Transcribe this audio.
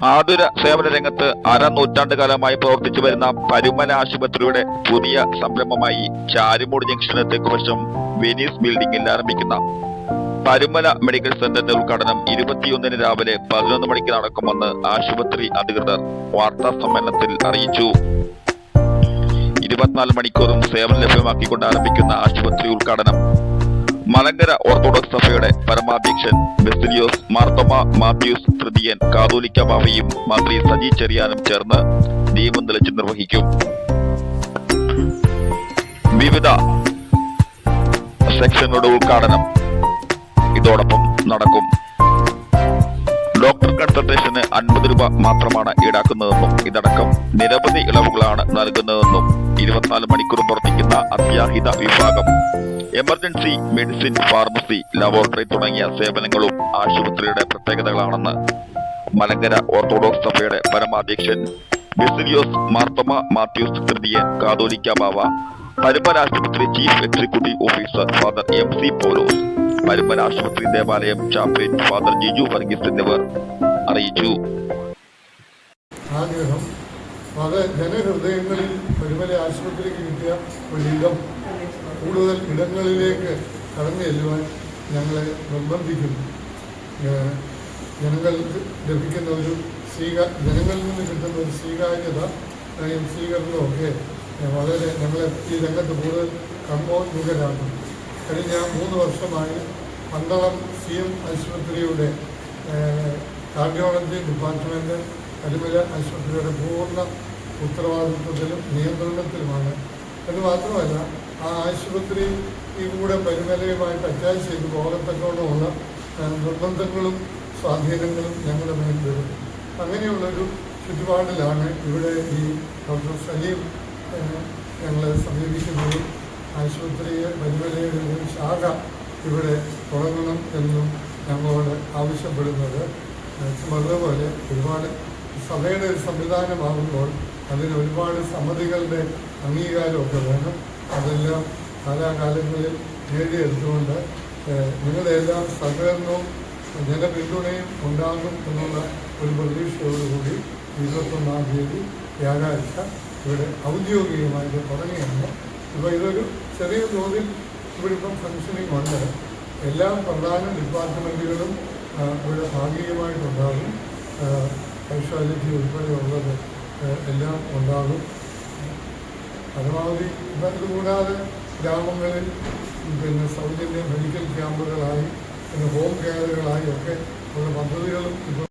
ആതുര സേവന രംഗത്ത് അരനൂറ്റാണ്ട് കാലമായി പ്രവർത്തിച്ചു വരുന്ന പരുമല ആശുപത്രിയുടെ പുതിയ സംരംഭമായി ചാരുമൂട് ജംഗ്ഷന് തെക്കുവശം വെനീസ് ബിൽഡിംഗിൽ ആരംഭിക്കുന്ന പരുമല മെഡിക്കൽ സെന്ററിന്റെ ഉദ്ഘാടനം ഇരുപത്തിയൊന്നിന് രാവിലെ പതിനൊന്ന് മണിക്ക് നടക്കുമെന്ന് ആശുപത്രി അധികൃതർ വാർത്താ സമ്മേളനത്തിൽ അറിയിച്ചു. ഇരുപത്തിനാല് മണിക്കൂറും സേവനം ലഭ്യമാക്കിക്കൊണ്ട് ആരംഭിക്കുന്ന ആശുപത്രി ഉദ്ഘാടനം മലങ്കര ഓർത്തഡോക്സ് സഭയുടെ പരമാധ്യക്ഷൻ ബെസിലിയോസ് മാർത്തോമ മാത്യൂസ് തൃതീയൻ കാതോലിക്ക ബാവയും മന്ത്രി സജി ചെറിയാനും ചേർന്ന് ദീപം തെളിച്ച് നിർവഹിക്കും. വിവിധ സെക്ഷനുകളുടെ ഉദ്ഘാടനം ഇതോടൊപ്പം നടക്കും. ഡോക്ടർ കൺസൾട്ടേഷന് അൻപത് രൂപ മാത്രമാണ് ഈടാക്കുന്നതെന്നും ഇതടക്കം നിരവധി ഇളവുകളാണ് നൽകുന്നതെന്നും ഇരുപത്തിനാല് മണിക്കൂർ പ്രവർത്തിക്കുന്ന അത്യാഹിത വിഭാഗം എമർജൻസി മെഡിസിൻ ഫാർമസി ലബോറട്ടറി തുടങ്ങിയ സേവനങ്ങളും ആശുപത്രിയുടെ പ്രത്യേകതകളാണെന്ന് മലങ്കര ഓർത്തഡോക്സ് സഭയുടെ പരമാധ്യക്ഷൻ ബെസിലിയോസ് മാർത്തമ മാത്യൂസ് തൃതീയൻ കാതോലിക്ക ബാവ പരമ്പരാശുപത്രി chief executive officer father M C Paulose പരമ്പരാശുപത്രി ദേവാലയം ചാപ്ലിൻ ഫാദർ ജിജു വർഗീസ് എന്നിവർ അറിയിച്ചു. അത് ജനഹൃദയങ്ങളിൽ പരുമല ആശുപത്രിക്ക് കിട്ടിയ ഒരിടം കൂടുതൽ ഇടങ്ങളിലേക്ക് കടന്നു ചെല്ലുവാൻ ഞങ്ങളെ നിർബന്ധിക്കുന്നു. ജനങ്ങൾക്ക് ലഭിക്കുന്ന ഒരു സ്വീകാ ജനങ്ങളിൽ നിന്ന് കിട്ടുന്ന ഒരു സ്വീകാര്യത സ്വീകരണമൊക്കെ വളരെ ഞങ്ങളെ ഈ രംഗത്ത് കൂടുതൽ കർമ്മോന്മുഖരാക്കും കഴിഞ്ഞ മൂന്ന് വർഷമായി പന്തളം സി എം ആശുപത്രിയുടെ കാർഡിയോളജി ഡിപ്പാർട്ട്മെന്റ് കരിമല ആശുപത്രിയുടെ പൂർണ ഉത്തരവാദിത്വത്തിലും നിയന്ത്രണത്തിലുമാണ്. എന്ന് മാത്രമല്ല ആ ആശുപത്രി കൂടെ പരിമലയുമായിട്ട് അറ്റാച്ച് ചെയ്ത് പോകത്തക്കോണമുള്ള നിർബന്ധങ്ങളും സ്വാധീനങ്ങളും ഞങ്ങളുടെ മേൽ വരും. അങ്ങനെയുള്ളൊരു ചുറ്റുപാടിലാണ് ഇവിടെ ഈ ഡോക്ടർ സലീം ഞങ്ങളെ സമീപിക്കുന്നത്. ആശുപത്രിയെ പരിമലയുടെ ഒരു ശാഖ ഇവിടെ തുടങ്ങണം എന്നും ഞങ്ങളോട് ആവശ്യപ്പെടുന്നത്. അതുപോലെ ഒരുപാട് സഭയുടെ ഒരു സംവിധാനമാകുമ്പോൾ അതിന് ഒരുപാട് സമിതികളുടെ അംഗീകാരമൊക്കെ വേണം. അതെല്ലാം കാലാകാലങ്ങളിൽ നേടിയെടുത്തുകൊണ്ട് നിങ്ങളെല്ലാം സഹകരണവും ജനപിന്തുണയും ഉണ്ടാകും എന്നുള്ള ഒരു പ്രതീക്ഷയോടുകൂടി ഇരുപത്തൊന്നാം തീയതി വ്യാഴാഴ്ച ഇവിടെ ഔദ്യോഗികമായിട്ട് തുടങ്ങിയാണ്. ഇപ്പോൾ ഇതൊരു ചെറിയ തോതിൽ ഇവിടെ ഇപ്പം ഫംഗ്ഷനിങ് ഉണ്ട്. എല്ലാ പ്രധാന ഡിപ്പാർട്ട്മെന്റുകളും ഇവിടെ ഭാഗികമായിട്ടുണ്ടാകും. കാഷ്വാലിറ്റി ഉൾപ്പെടെയുള്ളത് എല്ലാം ഉണ്ടാകും. പരമാവധി ഇതുകൂടാതെ ഗ്രാമങ്ങളിൽ പിന്നെ സൗജന്യ മെഡിക്കൽ ക്യാമ്പുകളായി പിന്നെ ഹോം കെയറുകളായി ഒക്കെ ഉള്ള പദ്ധതികളും ഇപ്പോൾ